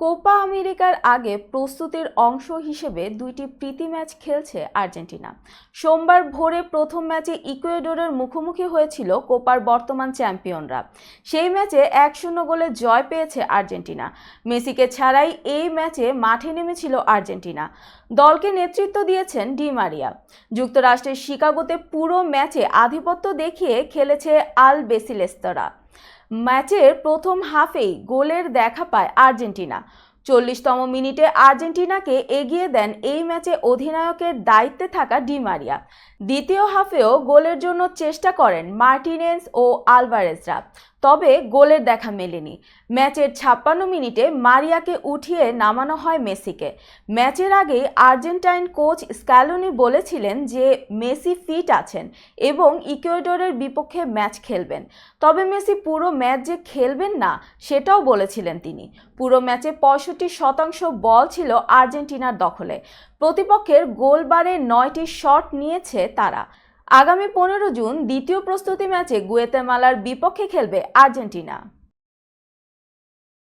Copa আমেরিকার আগে প্রস্তুতির অংশ হিসেবে দুইটি প্রীতি ম্যাচ খেলছে আর্জেন্টিনা। সোমবার ভোরে প্রথম ম্যাচে ইকুয়েডরের মুখোমুখি হয়েছিল কোপার বর্তমান চ্যাম্পিয়নরা। সেই ম্যাচে এক শূন্য গোলে জয় পেয়েছে আর্জেন্টিনা। মেসিকে ছাড়াই এই ম্যাচে মাঠে নেমেছিল আর্জেন্টিনা। দলকে নেতৃত্ব দিয়েছেন ডি মারিয়া। যুক্তরাষ্ট্রের শিকাগোতে পুরো ম্যাচে আধিপত্য দেখিয়ে খেলেছে আল বেসিলেস্তরা। ম্যাচের প্রথম হাফেই গোলের দেখা পায় আর্জেন্টিনা। চল্লিশতম মিনিটে আর্জেন্টিনাকে এগিয়ে দেন এই ম্যাচে অধিনায়কের দায়িত্বে থাকা ডিমারিয়া দ্বিতীয় হাফেও গোলের জন্য চেষ্টা করেন মার্টিনেন্স ও আলভারেজরা। তবে গোলের দেখা মেলেনি। ম্যাচের ছাপ্পান্ন মিনিটে মারিয়াকে উঠিয়ে নামানো হয় মেসিকে। ম্যাচের আগেই আর্জেন্টাইন কোচ স্ক্যালোনি বলেছিলেন যে মেসি ফিট আছেন এবং ইকুয়েডরের বিপক্ষে ম্যাচ খেলবেন। তবে মেসি পুরো ম্যাচ যে খেলবেন না, সেটাও বলেছিলেন তিনি। পুরো ম্যাচে পঁয়ষট্টি শতাংশ বল ছিল আর্জেন্টিনার দখলে। প্রতিপক্ষের গোলবারে নয়টি শট নিয়েছে তারা। আগামী পনেরো জুন দ্বিতীয় প্রস্তুতি ম্যাচে গুয়েতেমালার বিপক্ষে খেলবে আর্জেন্টিনা।